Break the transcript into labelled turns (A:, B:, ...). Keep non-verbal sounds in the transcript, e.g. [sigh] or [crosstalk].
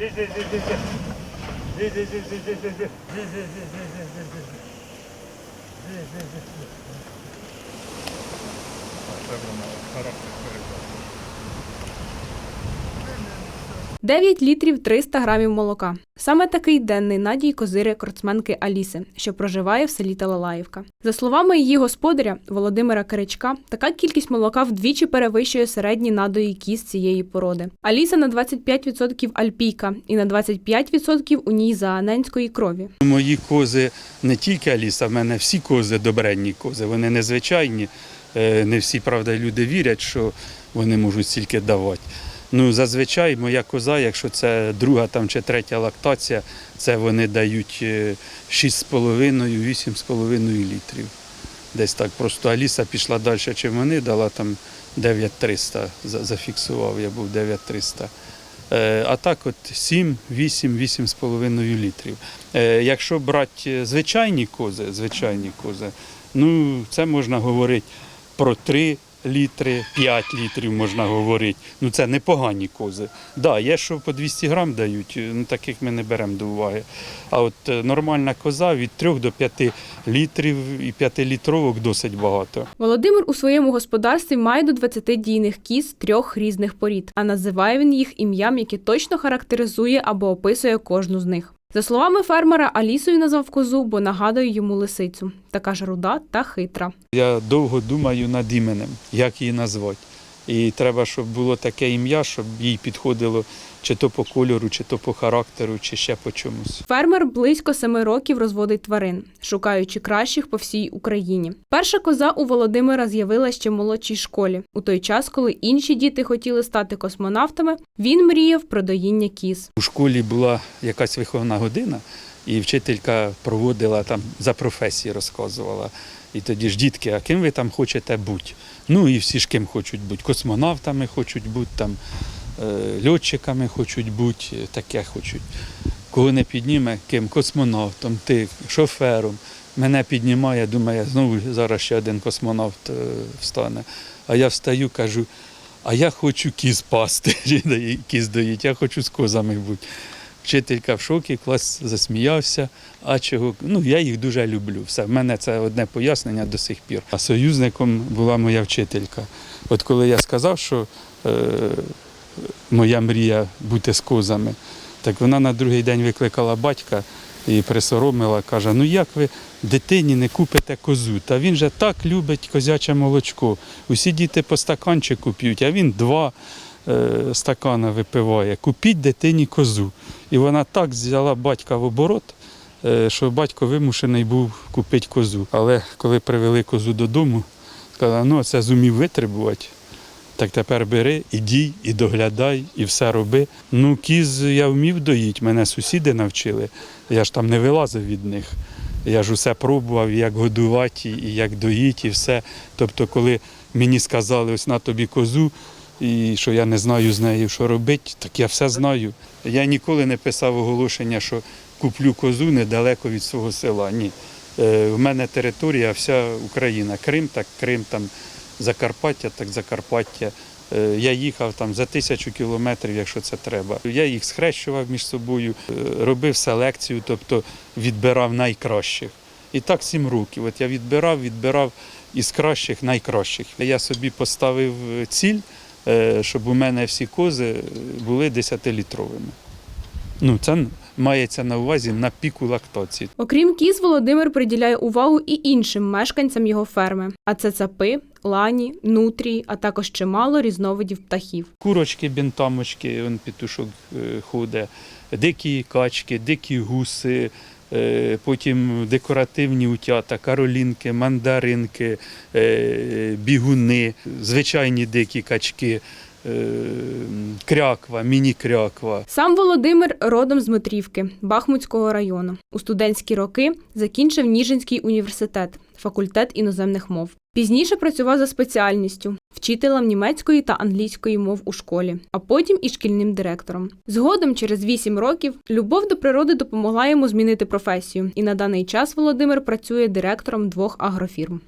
A: Все равно характер перебрал. Дев'ять літрів 300 грамів молока. Саме такий денний надій козири корцменки Аліси, що проживає в селі Талалаївка. За словами її господаря Володимира Киричка, така кількість молока вдвічі перевищує середні надої кіз цієї породи. Аліса на 25% альпійка і на 25% у ній зааненської крові.
B: Мої кози не тільки Аліса, в мене всі кози добренні кози, вони незвичайні. Е, Не всі, правда, люди вірять, що вони можуть стільки давати. Ну, зазвичай моя коза, якщо це друга там, чи третя лактація, це вони дають е, 6,5-8,5 літрів. Десь так. Просто Аліса пішла далі, чим вони, дала там 9300, зафіксував, я був 9300. Е, А так от 7, 8, 8,5 літрів. Е, Якщо брати звичайні кози, звичайні кози, ну це можна говорити про 3 літри, 5 літрів можна говорити. Ну це непогані кози. Да, є, що по 200 грам дають, ну таких ми не беремо до уваги. А от е, нормальна коза від 3 до 5 літрів і 5 літровок досить багато.
A: Володимир у своєму господарстві має до 20 дійних кіз трьох різних порід, а називає він їх ім'ям, яке точно характеризує або описує кожну з них. За словами фермера, Алісою назвав козу, бо нагадує йому лисицю. Така ж руда та хитра.
B: Я довго думаю над іменем, як її назвати. І треба, щоб було таке ім'я, щоб їй підходило чи то по кольору, чи то по характеру, чи ще по чомусь.
A: Фермер близько семи років розводить тварин, шукаючи кращих по всій Україні. Перша коза у Володимира з'явилася ще в молодшій школі. У той час, коли інші діти хотіли стати космонавтами, він мріяв про доїння кіз.
B: У школі була якась виховна година, і вчителька проводила там за професії, розказувала. І тоді ж дітки, а ким ви там хочете бути? Ну і всі ж ким хочуть бути. Космонавтами хочуть бути, там, е, льотчиками хочуть бути, е, таке хочуть. Кого не підніме, ким космонавтом, ти, шофером. Мене піднімає, думає, знову зараз ще один космонавт е, встане. А я встаю, кажу, а я хочу кіз пасти, [laughs] кіз доїть, я хочу з козами бути. Вчителька в шокі, клас засміявся. А чого? Ну, я їх дуже люблю. Все, в мене це одне пояснення до сих пір. А союзником була моя вчителька. От коли я сказав, що е, моя мрія бути з козами, так вона на другий день викликала батька і присоромила, каже: ну як ви дитині не купите козу? Та він же так любить козяче молочко. Усі діти по стаканчику п'ють, а він два стакана випиває. Купіть дитині козу. І вона так взяла батька в оборот, е, що батько вимушений був купити козу. Але коли привели козу додому, сказала, ну це зумів витребувати. Так тепер бери, і дій, і доглядай, і все роби. Ну, кіз я вмів доїть, мене сусіди навчили. Я ж там не вилазив від них. Я ж усе пробував, як годувати, і як доїти, і все. Тобто, коли мені сказали, ось на тобі козу, і що я не знаю з нею, що робити, так я все знаю. Я ніколи не писав оголошення, що куплю козу недалеко від свого села. Ні. Е, В мене територія вся Україна. Крим, так Крим, там Закарпаття, так Закарпаття. Е, Я їхав там за тисячу кілометрів, якщо це треба. Я їх схрещував між собою, е, робив селекцію, тобто відбирав найкращих. І так сім років. От я відбирав, відбирав із кращих найкращих. Я собі поставив е, ціль, е, щоб у мене всі кози е, були 10-літровими. Ну, це мається на увазі на піку лактації.
A: Окрім кіз, Володимир приділяє увагу і іншим мешканцям його ферми, а це цапи, лані, нутрії, а також чимало різновидів птахів.
B: Курочки, бінтамочки, он петушок е, ходить, дикі качки, дикі гуси, е, потім декоративні утята, каролінки, мандаринки, е, бігуни, звичайні дикі качки, е, кряква, міні-кряква.
A: Сам Володимир родом з Дмитрівки, Бахмутського району. У студентські роки закінчив Ніжинський університет, факультет іноземних мов. Пізніше працював за спеціальністю вчителем німецької та англійської мов у школі, а потім і шкільним директором. Згодом, через 8 років, любов до природи допомогла йому змінити професію, і на даний час Володимир працює директором двох агрофірм.